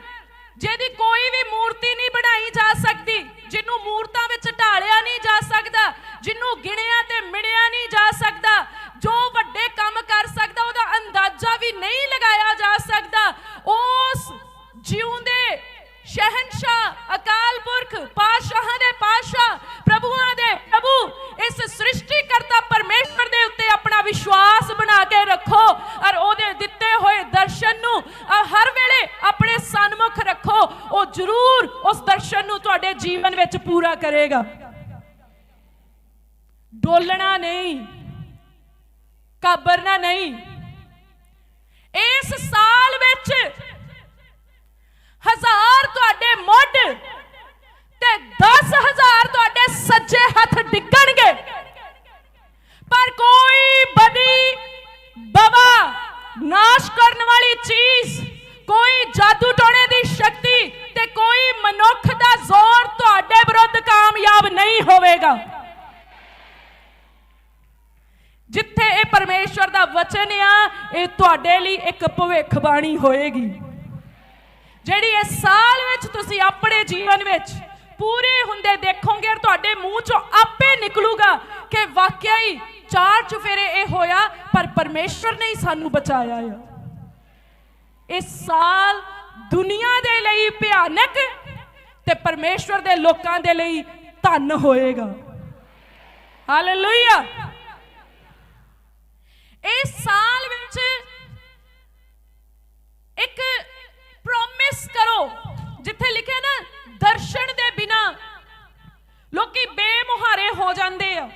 ਜਿਹਦੀ ਕੋਈ ਵੀ ਮੂਰਤੀ ਨਹੀਂ ਬਣਾਈ ਜਾ ਸਕਦੀ, ਜਿਹਨੂੰ ਮੂਰਤਾਂ ਵਿੱਚ ਢਾਲਿਆ ਨਹੀਂ ਜਾ ਸਕਦਾ, ਜਿਹਨੂੰ ਗਿਣਿਆ ਤੇ ਮਿਣਿਆ ਨਹੀਂ ਜਾ ਸਕਦਾ ਜੋ ਵੱਡੇ ਕੰਮ ਕਰ ਸਕਦਾ, ਉਹਦਾ ਅੰਦਾਜ਼ਾ ਵੀ ਨਹੀਂ ਲਗਾਇਆ ਜਾ ਸਕਦਾ। ਉਸ ਜਿਉਂਦੇ ਸ਼ਹਿਨशाह ਅਕਾਲ ਪੁਰਖ ਪਾਤਸ਼ਾਹਾਂ ਦੇ ਪਾਤਸ਼ਾਹ, ਪ੍ਰਭੂਆਂ ਦੇ ਪ੍ਰਭੂ, ਇਸ ਸ੍ਰਿਸ਼ਟੀ ਕਰਤਾ ਦੇ ਉੱਤੇ ਆਪਣਾ ਵਿਸ਼ਵਾਸ ਬਣਾ ਕੇ ਰੱਖੋ ਔਰ ਉਹਦੇ ਦਿੱਤੇ ਹੋਏ ਦਰਸ਼ਨ ਨੂੰ ਹਰ ਵੇਲੇ ਆਪਣੇ ਸਨਮੁਖ ਰੱਖੋ। ਉਹ ਜ਼ਰੂਰ ਉਸ ਦਰਸ਼ਨ ਨੂੰ ਤੁਹਾਡੇ ਜੀਵਨ ਵਿੱਚ ਪੂਰਾ ਕਰੇਗਾ। ਡੋਲਣਾ ਨਹੀਂ। ਕਾਬਰਨਾ ਨਹੀਂ। ਇਸ ਸਾਲ ਵਿੱਚ ਹਜ਼ਾਰ ਤੁਹਾਡੇ ਮੁੱਢ ਤੇ 10000 ਤੁਹਾਡੇ ਸੱਜੇ ਹੱਥ ਡਿੱਗਣਗੇ। ਪਰ ਕੋਈ ਬਦੀ ਬਵਾ ਨਾਸ਼ ਕਰਨ ਵਾਲੀ ਚੀਜ਼, ਕੋਈ ਜਾਦੂ ਟੋਣੇ ਦੀ ਸ਼ਕਤੀ ਤੇ ਕੋਈ ਮਨੁੱਖ ਦਾ ਜ਼ੋਰ ਤੁਹਾਡੇ ਵਿਰੁੱਧ ਕਾਮਯਾਬ ਨਹੀਂ ਹੋਵੇਗਾ। ਜਿੱਥੇ ਇਹ ਪਰਮੇਸ਼ਵਰ ਦਾ ਵਚਨ ਆ, ਇਹ ਤੁਹਾਡੇ ਲਈ ਇੱਕ ਭਵਿੱਖਬਾਣੀ ਹੋਏਗੀ। ਜਿਹੜੀ ਇਸ ਸਾਲ ਵਿੱਚ ਤੁਸੀਂ ਆਪਣੇ ਜੀਵਨ ਵਿੱਚ ਪੂਰੇ ਹੁੰਦੇ ਦੇਖੋਗੇ ਔਰ ਤੁਹਾਡੇ ਮੂੰਹ ਚੋਂ ਆਪੇ ਨਿਕਲੂਗਾ ਕਿ ਵਾਕਿਆ ਹੀ ਚਾਰ ਚੁਫੇਰੇ ਇਹ ਹੋਇਆ, ਪਰ ਪਰਮੇਸ਼ਵਰ ਨੇ ਹੀ ਸਾਨੂੰ ਬਚਾਇਆ ਆ। ਇਸ ਸਾਲ ਦੁਨੀਆ ਦੇ ਲਈ ਭਿਆਨਕ ਤੇ ਪਰਮੇਸ਼ਵਰ ਦੇ ਲੋਕਾਂ ਦੇ ਲਈ ਧਨ ਹੋਏਗਾ। ਹਾਲੇਲੂਇਆ ਇਸ ਸਾਲ ਵਿੱਚ ਇੱਕ ਪ੍ਰੋਮਿਸ ਕਰੋ, ਜਿੱਥੇ ਲਿਖਿਆ ਨਾ, ਦਰਸ਼ਨ ਦੇ ਬਿਨਾ ਲੋਕੀ ਬੇਮੁਹਾਰੇ ਹੋ ਜਾਂਦੇ ਆ।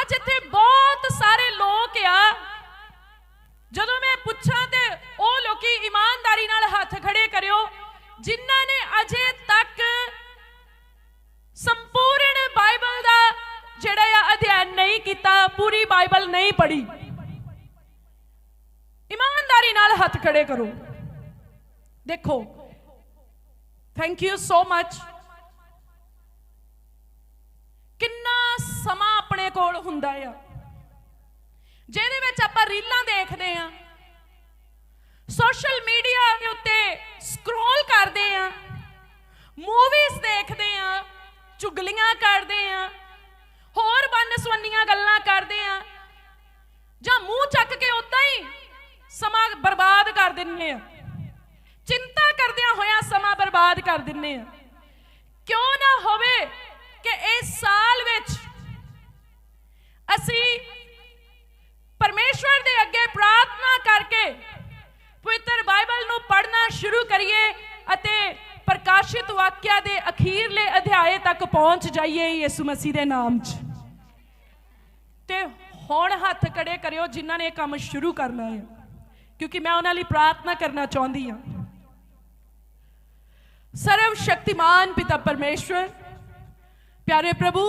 ਅੱਜ ਇੱਥੇ ਬਹੁਤ ਸਾਰੇ ਲੋਕ ਆ, ਜਦੋਂ ਮੈਂ ਪੁੱਛਾਂ ਤੇ ਉਹ ਲੋਕੀ ਇਮਾਨਦਾਰੀ ਨਾਲ ਹੱਥ ਖੜੇ ਕਰਿਓ, ਜਿਨ੍ਹਾਂ ਨੇ ਅਜੇ ਤੱਕ ਸੰਪੂਰਨ ਬਾਈਬਲ ਦਾ ਜਿਹੜਾ ਆ ਅਧਿਐਨ ਨਹੀਂ ਕੀਤਾ। ਪੂਰੀ ਬਾਈਬਲ ਨਹੀਂ ਪੜ੍ਹੀ। ਇਮਾਨਦਾਰੀ ਨਾਲ ਹੱਥ ਖੜੇ ਕਰੋ। ਦੇਖੋ ਥੈਂਕ ਯੂ ਸੋ ਮੱਚ ਕਿੰਨਾ ਸਮਾਂ ਆਪਣੇ ਕੋਲ ਹੁੰਦਾ ਆ। ਜਿਹਦੇ ਵਿੱਚ ਆਪਾਂ ਰੀਲਾਂ ਦੇਖਦੇ ਆ। ਸੋਸ਼ਲ ਮੀਡੀਆ ਦੇ ਉੱਤੇ ਸਕਰੋਲ ਕਰਦੇ ਆ। ਮੂਵੀਜ਼ ਦੇਖਦੇ ਆ। ਚੁਗਲੀਆਂ ਕਰਦੇ ਆ। ਹੋਰ ਬਨਸਵੰਨੀਆਂ ਗੱਲਾਂ ਕਰਦੇ ਆ। ਜਾਂ ਮੂੰਹ ਚੱਕ ਕੇ ਉਦਾਂ ਹੀ ਸਮਾਂ ਬਰਬਾਦ ਕਰ ਦਿੰਨੇ ਆ। ਚਿੰਤਾ ਕਰਦਿਆਂ ਹੋਇਆਂ ਸਮਾਂ ਬਰਬਾਦ ਕਰ ਦਿੰਨੇ ਆ। ਕਿਉਂ ਨਾ ਹੋਵੇ ਕਿ ਇਸ ਸਾਲ ਵਿੱਚ ਅਸੀਂ ਪਰਮੇਸ਼ਵਰ ਦੇ ਅੱਗੇ ਪ੍ਰਾਰਥਨਾ ਕਰਕੇ ਪਵਿੱਤਰ ਬਾਈਬਲ ਨੂੰ ਪੜ੍ਹਨਾ ਸ਼ੁਰੂ ਕਰੀਏ ਅਤੇ ਪ੍ਰਕਾਸ਼ਿਤ ਵਾਕਿਆ ਦੇ ਅਖੀਰਲੇ ਅਧਿਆਏ ਤੱਕ ਪਹੁੰਚ ਜਾਈਏ ਯਿਸੂ ਮਸੀਹ ਦੇ ਨਾਮ 'ਚ। ਤੇ ਹੁਣ ਹੱਥ ਕੜੇ ਕਰਿਓ ਜਿਨ੍ਹਾਂ ਨੇ ਇਹ ਕੰਮ ਸ਼ੁਰੂ ਕਰਨਾ ਹੈ, ਕਿਉਂਕਿ ਮੈਂ ਉਹਨਾਂ ਲਈ ਪ੍ਰਾਰਥਨਾ ਕਰਨਾ ਚਾਹੁੰਦੀ ਹਾਂ। ਸਰਵ ਸ਼ਕਤੀਮਾਨ ਪਿਤਾ ਪਰਮੇਸ਼ਵਰ, ਪਿਆਰੇ ਪ੍ਰਭੂ,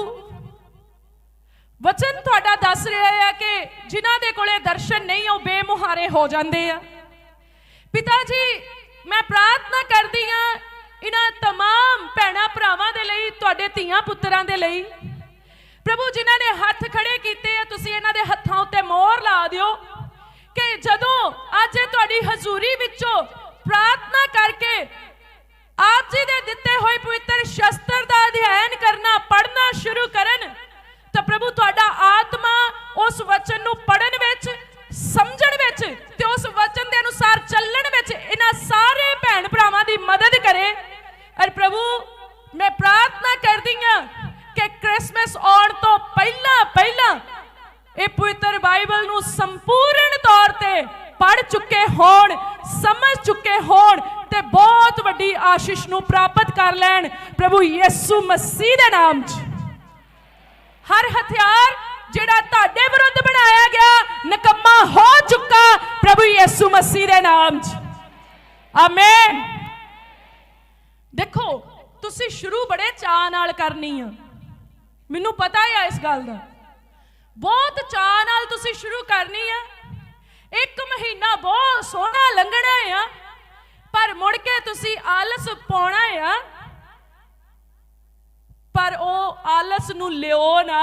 ਵਚਨ ਤੁਹਾਡਾ ਦੱਸ ਰਿਹਾ ਹੈ ਕਿ ਜਿਨ੍ਹਾਂ ਦੇ ਕੋਲੇ ਦਰਸ਼ਨ ਨਹੀਂ, ਉਹ ਬੇਮੁਹਾਰੇ ਹੋ ਜਾਂਦੇ ਆ। ਪਿਤਾ ਜੀ, ਮੈਂ ਪ੍ਰਾਰਥਨਾ ਕਰਦੀ ਹਾਂ ਇਹਨਾਂ तमाम ਭੈਣਾਂ ਭਰਾਵਾਂ ਦੇ ਲਈ ਤੁਹਾਡੇ ਧੀਆਂ ਪੁੱਤਰਾਂ ਦੇ ਲਈ ਪ੍ਰਭੂ ਜਿਨ੍ਹਾਂ ਨੇ ਹੱਥ ਖੜੇ ਕੀਤੇ ਆ ਤੁਸੀਂ ਇਹਨਾਂ ਦੇ ਹੱਥਾਂ ਉੱਤੇ ਮੋਹਰ ਲਾ ਦਿਓ ਕਿ ਜਦੋਂ ਅੱਜ ਇਹ ਤੁਹਾਡੀ ਹਜ਼ੂਰੀ ਵਿੱਚੋਂ ਪ੍ਰਾਰਥਨਾ ਕਰਕੇ ਆਪ ਜੀ ਦੇ ਦਿੱਤੇ ਹੋਏ ਪਵਿੱਤਰ ਸ਼ਸਤਰ ਦਾ ਅਧਿਐਨ ਕਰਨਾ ਪੜ੍ਹਨਾ ਆਸ਼ੀਸ਼ ਨੂੰ ਪ੍ਰਾਪਤ ਕਰ ਲੈਣ ਪ੍ਰਭੂ ਯਿਸੂ ਮਸੀਹ ਦੇ ਨਾਮ 'ਚ। ਹਰ ਹਥਿਆਰ ਜਿਹੜਾ ਤੁਹਾਡੇ ਵਿਰੁੱਧ ਬਣਾਇਆ ਗਿਆ, ਨਕਮਾ ਹੋ ਚੁੱਕਾ ਪ੍ਰਭੂ ਯਿਸੂ ਮਸੀਹ ਦੇ ਨਾਮ 'ਚ। ਆਮੇਨ ਦੇਖੋ, ਤੁਸੀਂ ਸ਼ੁਰੂ ਬੜੇ ਚਾਅ ਨਾਲ ਕਰਨੀ ਆ। ਮੈਨੂੰ ਪਤਾ ਹੈ ਇਸ ਗੱਲ ਦਾ। ਬਹੁਤ ਚਾਅ ਨਾਲ ਤੁਸੀਂ ਸ਼ੁਰੂ ਕਰਨੀ ਆ। ਇੱਕ ਮਹੀਨਾ ਬਹੁਤ ਸੋਹਣਾ ਲੰਘਣਾ ਆ। ਪਰ ਮੁੜ ਕੇ ਤੁਸੀਂ ਆਲਸ ਪਾਉਣਾ ਆ। ਪਰ ਉਹ ਆਲਸ ਨੂੰ ਲਿਓ ਨਾ।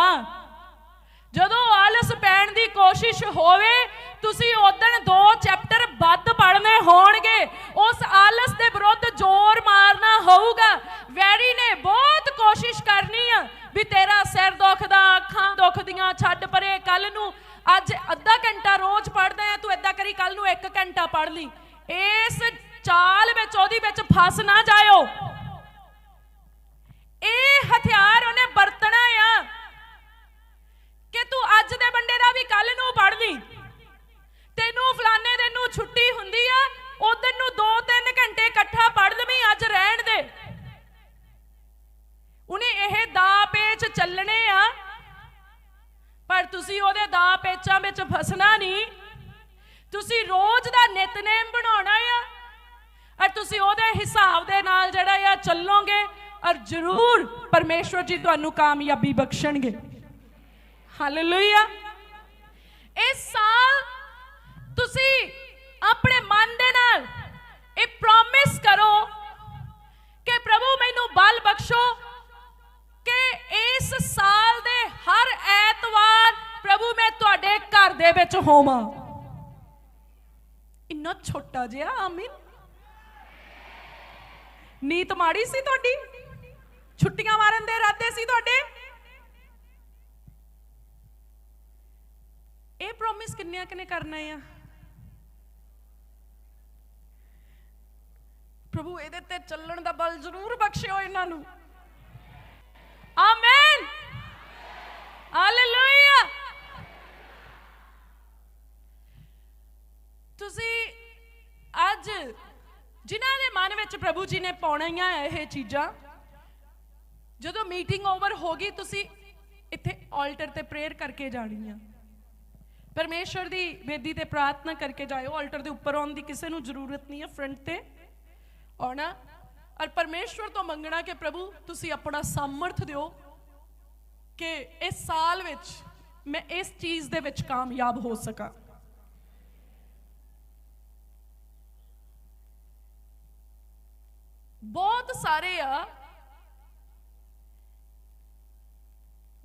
ਜਦੋਂ ਆਲਸ ਪੈਣ ਦੀ ਕੋਸ਼ਿਸ਼ ਹੋਵੇ, ਤੁਸੀਂ ਉਦੋਂ ਦੋ ਚੈਪਟਰ ਵੱਧ ਪੜ੍ਹਨੇ ਹੋਣਗੇ। ਉਸ ਆਲਸ ਦੇ ਵਿਰੁੱਧ ਜੋ ਹੋਊਗਾ। ਵੈਰੀ ਨੇ ਬਹੁਤ ਕੋਸ਼ਿਸ਼ ਕਰਨੀ ਆ ਵੀ ਤੇਰਾ ਸਿਰ ਦੁਖਦਾ, ਅੱਖਾਂ ਦੁਖਦੀਆਂ, ਛੱਡ ਪਰੇ ਕੱਲ ਨੂੰ ਅੱਜ ਅੱਧਾ ਘੰਟਾ ਰੋਜ਼ ਪੜਦਾ ਆ, ਤੂੰ ਏਦਾਂ ਕਰੀ ਕੱਲ ਨੂੰ 1 ਘੰਟਾ ਪੜ ਲਈ। ਇਸ ਚਾਲ ਵਿੱਚ ਉਹਦੀ ਵਿੱਚ ਫਸ ਨਾ ਜਾਇਓ। ਇਹ ਹਥਿਆਰ ਉਹਨੇ ਵਰਤਣਾ ਆ ਕਿ ਤੂੰ ਅੱਜ ਦੇ ਬੰਦੇ ਦਾ ਵੀ ਕੱਲ ਨੂੰ ਪੜ ਲਈ ਤੈਨੂੰ ਫਲਾਣੇ ਦਿਨ ਨੂੰ ਛੁੱਟੀ ਹੁੰਦੀ ਆ ਉਦੋਂ ਨੂੰ 2-3 ਘੰਟੇ ਇਕੱਠਾ ਪੜ ਲਵੀਂ ਅੱਜ ਰਹਿਣ ਦੇ। ਉਹਨੇ ਇਹ ਦਾ ਪੇਚ ਚੱਲਣੇ ਆ, ਪਰ ਤੁਸੀਂ ਉਹਦੇ ਦਾ ਪੇਚਾਂ ਵਿੱਚ ਫਸਣਾ ਨਹੀਂ। ਤੁਸੀਂ ਰੋਜ਼ ਦਾ ਨਿਤਨੇਮ ਬਣਾਉਣਾ ਆ ਔਰ ਤੁਸੀਂ ਉਹਦੇ ਹਿਸਾਬ ਦੇ ਨਾਲ ਜਿਹੜਾ ਆ ਚੱਲੋਗੇ ਔਰ ਜ਼ਰੂਰ ਪਰਮੇਸ਼ਵਰ ਜੀ ਤੁਹਾਨੂੰ ਕਾਮਯਾਬੀ ਬਖਸ਼ਣਗੇ। ਹਾਲੇਲੂਇਆ ਇਸ ਸਾਲ ਤੁਸੀਂ ਆਪਣੇ ਮਨ ਦੇ ਨਾਲ ਇਹ ਪ੍ਰੋਮਿਸ ਕਰੋ ਕਿ ਪ੍ਰਭੂ ਮੈਨੂੰ ਬਲ ਬਖਸ਼ੋ ਕਿ ਇਸ ਸਾਲ ਦੇ ਹਰ ਐਤਵਾਰ ਪ੍ਰਭੂ ਮੈਂ ਤੁਹਾਡੇ ਘਰ ਦੇ ਵਿੱਚ ਹੋਵਾਂ। ਇੰਨਾ ਛੋਟਾ ਜਿਹਾ, ਆਮੀਨ। ਨੀਤ ਮਾੜੀ ਸੀ ਤੁਹਾਡੀ? ਛੁੱਟੀਆਂ ਮਾਰਨ ਦੇ ਇਰਾਦੇ ਸੀ ਤੁਹਾਡੇ? ਇਹ ਪ੍ਰੋਮਿਸ ਕਿੰਨਿਆਂ ਕਿਨੇ ਕਰਨਾ ਆ? ਪ੍ਰਭੂ, ਇਹਦੇ ਤੇ ਚੱਲਣ ਦਾ ਬਲ ਜ਼ਰੂਰ ਬਖਸ਼ਿਓ ਇਹਨਾਂ ਨੂੰ। ਆਮੇਨ ਹਾਲੇਲੂਇਆ ਤੁਸੀਂ ਅੱਜ ਜਿਨ੍ਹਾਂ ਦੇ ਮਨ ਵਿੱਚ ਪ੍ਰਭੂ ਜੀ ਨੇ ਪਾਉਣੀਆਂ ਇਹ ਚੀਜ਼ਾਂ, ਜਦੋਂ ਮੀਟਿੰਗ ਓਵਰ ਹੋ ਗਈ, ਤੁਸੀਂ ਇੱਥੇ ਆਲਟਰ ਤੇ ਪ੍ਰੇਅਰ ਕਰਕੇ ਜਾਣੀ ਆ ਪਰਮੇਸ਼ਰ ਦੀ ਬੇਦੀ ਤੇ ਪ੍ਰਾਰਥਨਾ ਕਰਕੇ ਜਾਇਓ ਆਲਟਰ ਦੇ ਉੱਪਰ ਆਉਣ ਦੀ ਕਿਸੇ ਨੂੰ ਜ਼ਰੂਰਤ ਨਹੀਂ ਹੈ ਫਰੰਟ ਤੇ ਆਉਣਾ। ਔਰ ਪਰਮੇਸ਼ਵਰ ਤੋਂ ਮੰਗਣਾ ਕਿ ਪ੍ਰਭੂ, ਤੁਸੀਂ ਆਪਣਾ ਸਾਮਰਥ ਦਿਓ ਕਿ ਇਸ ਸਾਲ ਵਿੱਚ ਮੈਂ ਇਸ ਚੀਜ਼ ਦੇ ਵਿੱਚ ਕਾਮਯਾਬ ਹੋ ਸਕਾਂ। ਬਹੁਤ ਸਾਰੇ ਆ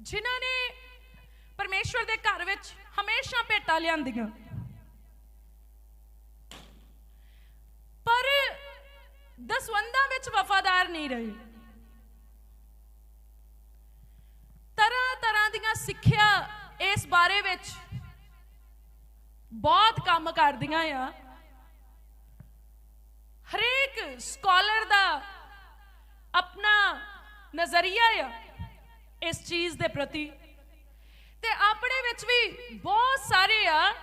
ਜਿਨ੍ਹਾਂ ਨੇ ਪਰਮੇਸ਼ਵਰ ਦੇ ਘਰ ਵਿੱਚ ਹਮੇਸ਼ਾ ਭੇਟਾ ਲਿਆਂਦੀਆਂ। ਪਰ ਦਸਵੰਦਾਂ ਵਿੱਚ ਵਫਾਦਾਰ ਨਹੀਂ ਰਹੇ। ਤਰ੍ਹਾਂ ਤਰ੍ਹਾਂ ਦੀਆਂ ਸਿੱਖਿਆ ਇਸ ਬਾਰੇ ਵਿੱਚ ਬਹੁਤ ਕੰਮ ਕਰਦੀਆਂ ਆ। ਹਰੇਕ ਸਕਾਲਰ ਦਾ ਆਪਣਾ ਨਜ਼ਰੀਆ ਆ ਇਸ ਚੀਜ਼ ਦੇ ਪ੍ਰਤੀ। ਤੇ ਆਪਣੇ ਵਿੱਚ ਵੀ ਬਹੁਤ ਸਾਰੇ ਆ,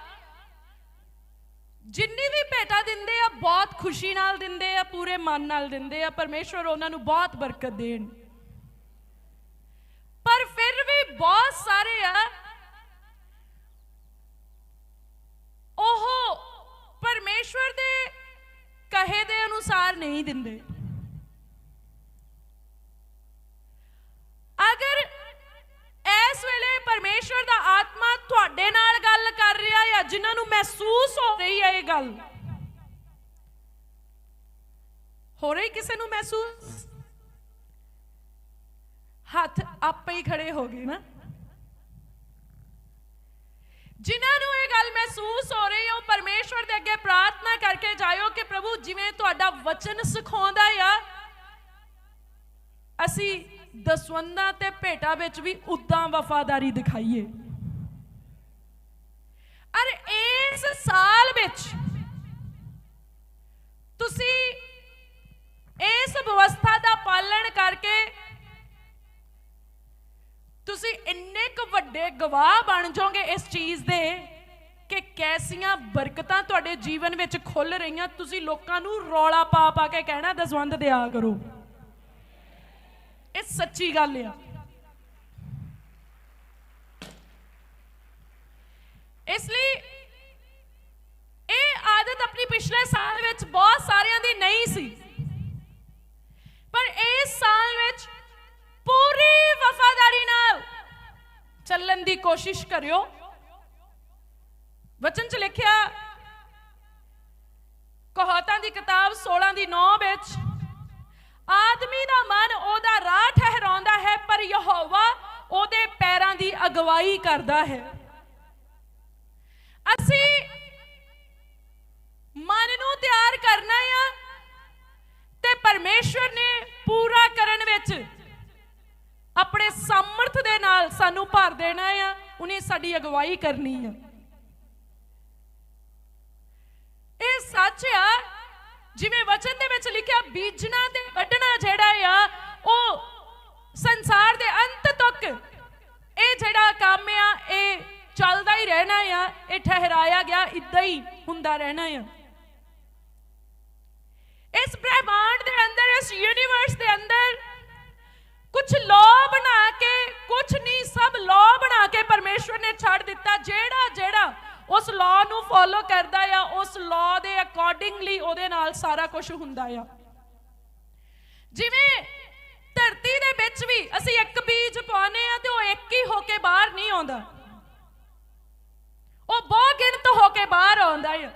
ਜਿੰਨੀ ਵੀ ਭੇਟਾ ਦਿੰਦੇ ਆ, ਬਹੁਤ ਖੁਸ਼ੀ ਨਾਲ ਦਿੰਦੇ ਆ, ਪੂਰੇ ਮਨ ਨਾਲ ਦਿੰਦੇ ਆ, ਪਰਮੇਸ਼ਵਰ ਉਹਨਾਂ ਨੂੰ ਬਹੁਤ ਬਰਕਤ ਦੇਣ। ਪਰ ਫਿਰ ਵੀ ਬਹੁਤ ਸਾਰੇ ਆ ਉਹ ਪਰਮੇਸ਼ਵਰ ਦੇ ਕਹੇ ਦੇ ਅਨੁਸਾਰ ਨਹੀਂ ਦਿੰਦੇ। ਅਗਰ ਇਸ ਵੇਲੇ ਪਰਮੇਸ਼ਵਰ ਦਾ ਆਤਮਾ ਤੁਹਾਡੇ ਨਾਲ ਗੱਲ ਕਰ ਰਿਹਾ ਹੈ ਜਿਨ੍ਹਾਂ ਨੂੰ ਮਹਿਸੂਸ ਹੋ ਰਹੀ ਹੈ ਇਹ ਗੱਲ, ਹੋ ਰਹੀ ਕਿਸੇ ਨੂੰ ਮਹਿਸੂਸ? ਹੱਥ ਆਪੇ ਹੀ ਖੜੇ ਹੋ ਗਏ ਨਾ। ਜਿਨ੍ਹਾਂ ਨੂੰ ਇਹ ਗੱਲ ਮਹਿਸੂਸ ਹੋ ਰਹੀ ਹੈ ਉਹ ਪਰਮੇਸ਼ਵਰ ਦੇ ਅੱਗੇ ਪ੍ਰਾਰਥਨਾ ਕਰਕੇ ਜਾਇਓ ਕਿ ਪ੍ਰਭੂ ਜਿਵੇਂ ਤੁਹਾਡਾ ਵਚਨ ਸਿਖਾਉਂਦਾ ਆ, ਅਸੀਂ ਦਸਵੰਦਾਂ ਤੇ ਭੇਟਾ ਵਿੱਚ ਵੀ ਉਦਾਂ ਵਫਾਦਾਰੀ ਦਿਖਾਈਏ। ਅਰ ਇਸ ਸਾਲ ਵਿੱਚ ਤੁਸੀਂ ਇਸ ਵਿਵਸਥਾ ਦਾ ਪਾਲਣ ਕਰਕੇ ਤੁਸੀਂ ਇੰਨੇ ਕੁ ਵੱਡੇ ਗਵਾਹ ਬਣ ਜਾਓਗੇ ਇਸ ਚੀਜ਼ ਦੇ ਕਿ ਕੈਸੀਆਂ ਬਰਕਤਾਂ ਤੁਹਾਡੇ ਜੀਵਨ ਵਿੱਚ ਖੁੱਲ ਰਹੀਆਂ, ਤੁਸੀਂ ਲੋਕਾਂ ਨੂੰ ਰੌਲਾ ਪਾ ਪਾ ਕੇ ਕਹਿਣਾ ਦਸਵੰਦ ਦਿਆ ਕਰੋ। ਇਹ ਸੱਚੀ ਗੱਲ ਆ। ਇਸ ਲਈ ਇਹ ਆਦਤ ਆਪਣੀ ਪਿਛਲੇ ਸਾਲ ਵਿੱਚ ਬਹੁਤ ਸਾਰਿਆਂ ਦੀ ਨਹੀਂ ਸੀ। ਪਰ ਇਸ ਸਾਲ ਵਿੱਚ ਪੂਰੀ ਵਫਾਦਾਰੀ ਨਾਲ ਚੱਲਣ ਦੀ ਕੋਸ਼ਿਸ਼ ਕਰਿਓ। ਵਚਨ 'ਚ ਲਿਖਿਆ ਕਹਾਵਤਾਂ ਦੀ ਕਿਤਾਬ 16 ਦੀ 9 ਵਿੱਚ, ਆਦਮੀ ਦਾ ਮਨ ਉਹਦਾ ਰਾਹ ਠਹਿਰਾਉਂਦਾ ਹੈ, ਪਰ ਯਹੋਵਾ ਉਹਦੇ ਪੈਰਾਂ ਦੀ ਅਗਵਾਈ ਕਰਦਾ ਹੈ। ਅਸੀਂ ਮਨ ਨੂੰ ਤਿਆਰ ਕਰਨਾ ਆ ਤੇ ਪਰਮੇਸ਼ਵਰ ਨੇ ਪੂਰਾ ਕਰਨ ਵਿੱਚ ਆਪਣੇ ਸਮਰਥ ਦੇ ਨਾਲ ਸਾਨੂੰ ਭਰ ਦੇਣਾ ਆ, ਉਹਨੇ ਸਾਡੀ ਅਗਵਾਈ ਕਰਨੀ ਹੈ ਬੀਜਣਾ ਤੇ ਵੱਢਣਾ ਜਿਹੜਾ ਆ, ਉਹ ਸੰਸਾਰ ਦੇ ਅੰਤ ਤੱਕ ਇਹ ਜਿਹੜਾ ਕੰਮ ਆ, ਇਹ ਚੱਲਦਾ ਹੀ ਰਹਿਣਾ ਆ, ਇਹ ਠਹਿਰਾਇਆ ਗਿਆ, ਇਦਾਂ ਹੀ ਹੁੰਦਾ ਰਹਿਣਾ ਆ। ਇਸ ਬ੍ਰਹਿਮੰਡ ਦੇ ਅੰਦਰ, ਇਸ ਯੂਨੀਵਰਸ ਦੇ ਅੰਦਰ ਕੁਝ ਲਾਅ ਬਣਾ ਕੇ ਕੁਝ ਨਹੀਂ, ਸਭ ਲਾਅ ਬਣਾ ਕੇ ਪਰਮੇਸ਼ਵਰ ਨੇ ਛੱਡ ਦਿੱਤਾ। ਜਿਹੜਾ ਜਿਹੜਾ ਉਸ ਲਾਅ ਨੂੰ ਫੋਲੋ ਕਰਦਾ ਆ, ਉਸ ਲਾਅ ਦੇ ਅਕੋਰਡਿੰਗਲੀ ਉਹਦੇ ਨਾਲ ਸਾਰਾ ਕੁਝ ਹੁੰਦਾ ਆ। ਜਿਵੇਂ ਧਰਤੀ ਦੇ ਵਿੱਚ ਵੀ ਅਸੀਂ ਇੱਕ ਬੀਜ ਪਾਉਨੇ ਆ ਤੇ ਉਹ ਇੱਕ ਹੀ ਹੋ ਕੇ ਬਾਹਰ ਨਹੀਂ ਆਉਂਦਾ। ਉਹ ਬਹੁਤ ਗਿਣਤ ਹੋ ਕੇ ਬਾਹਰ ਆਉਂਦਾ ਹੈ।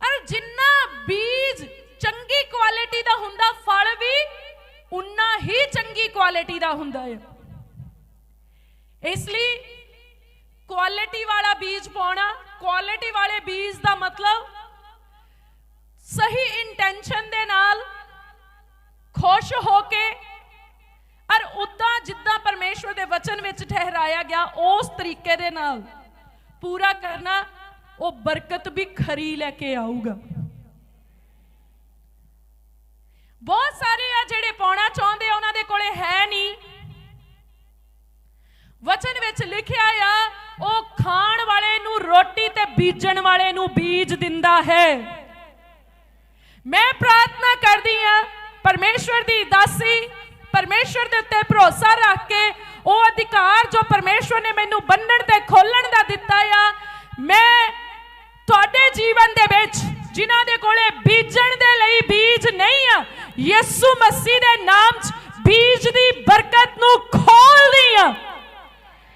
ਅਰ ਜਿੰਨਾ ਬੀਜ ਚੰਗੀ ਕੁਆਲਿਟੀ ਦਾ ਹੁੰਦਾ, ਫਲ ਵੀ ਉਨਾ ਹੀ ਚੰਗੀ ਕੁਆਲਿਟੀ ਦਾ ਹੁੰਦਾ ਹੈ। ਇਸ ਲਈ ਕੁਆਲਿਟੀ ਵਾਲਾ ਬੀਜ ਪਾਉਣਾ ਕੁਆਲਿਟੀ ਵਾਲੇ ਬੀਜ ਦਾ ਮਤਲਬ ਸਹੀ ਇੰਟੈਂਸ਼ਨ ਦੇ ਨਾਲ ਖੁਸ਼ ਹੋ ਕੇ। ਔਰ ਉਦਾਂ ਜਿੱਦਾਂ ਪਰਮੇਸ਼ਵਰ ਦੇ ਵਚਨ ਵਿੱਚ ਠਹਿਰਾਇਆ ਗਿਆ, ਉਸ ਤਰੀਕੇ ਦੇ ਨਾਲ ਪੂਰਾ ਕਰਨਾ, ਉਹ ਬਰਕਤ ਵੀ ਖਰੀ ਲੈ ਕੇ ਆਊਗਾ। ਬਹੁਤ ਸਾਰੇ ਆ ਜਿਹੜੇ ਪਾਉਣਾ ਚਾਹੁੰਦੇ ਆ, ਉਹਨਾਂ ਦੇ ਕੋਲੇ ਹੈ ਨਹੀਂ। ਵਚਨ ਵਿੱਚ ਲਿਖਿਆ ਆ, ਉਹ ਖਾਣ ਵਾਲੇ ਨੂੰ ਰੋਟੀ ਤੇ ਬੀਜਣ ਵਾਲੇ ਨੂੰ ਬੀਜ ਦਿੰਦਾ ਹੈ। ਮੈਂ ਪ੍ਰਾਰਥਨਾ ਕਰਦੀ ਆ ਪਰਮੇਸ਼ਵਰ ਦੀ ਦਾਸੀ ਪਰਮੇਸ਼ਵਰ ਦੇ ਉੱਤੇ ਭਰੋਸਾ ਰੱਖ ਕੇ ਉਹ ਅਧਿਕਾਰ ਜੋ ਪਰਮੇਸ਼ਵਰ ਨੇ ਮੈਨੂੰ ਬੰਨਣ ਤੇ ਖੋਲਣ ਦਾ ਦਿੱਤਾ ਆ, ਮੈਂ ਤੁਹਾਡੇ ਜੀਵਨ ਦੇ ਵਿੱਚ, ਜਿਨ੍ਹਾਂ ਦੇ ਕੋਲੇ ਬੀਜਣ ਦੇ ਲਈ ਬੀਜ ਨਹੀਂ ਆ, ਯਿਸੂ ਮਸੀਹ ਦੇ ਨਾਮ 'ਚ ਬੀਜ ਦੀ ਬਰਕਤ ਨੂੰ ਖੋਲਦੀ ਆ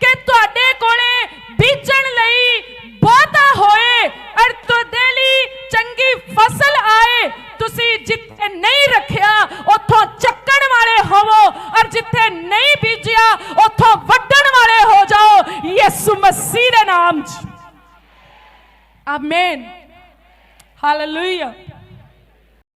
ਕਿ ਤੁਹਾਡੇ ਕੋਲੇ ਬੀਜਣ ਲਈ ਬਹੁਤਾ ਹੋਏ ਔਰ ਤੁਹਾਡੇ ਲਈ ਚੰਗੀ ਫਸਲ ਆਏ, ਤੁਸੀਂ ਜਿੱਥੇ ਨਹੀਂ ਰੱਖਿਆ, ਉੱਥੋਂ ਚੱਕਣ ਵਾਲੇ ਹੋਵੋ, ਔਰ ਜਿੱਥੇ ਨਹੀਂ ਬੀਜਿਆ, ਉੱਥੋਂ ਵੱਢਣ ਵਾਲੇ ਹੋ ਜਾਓ, ਯਿਸੂ ਮਸੀਹ ਦੇ ਨਾਮ 'ਚ। Amen hallelujah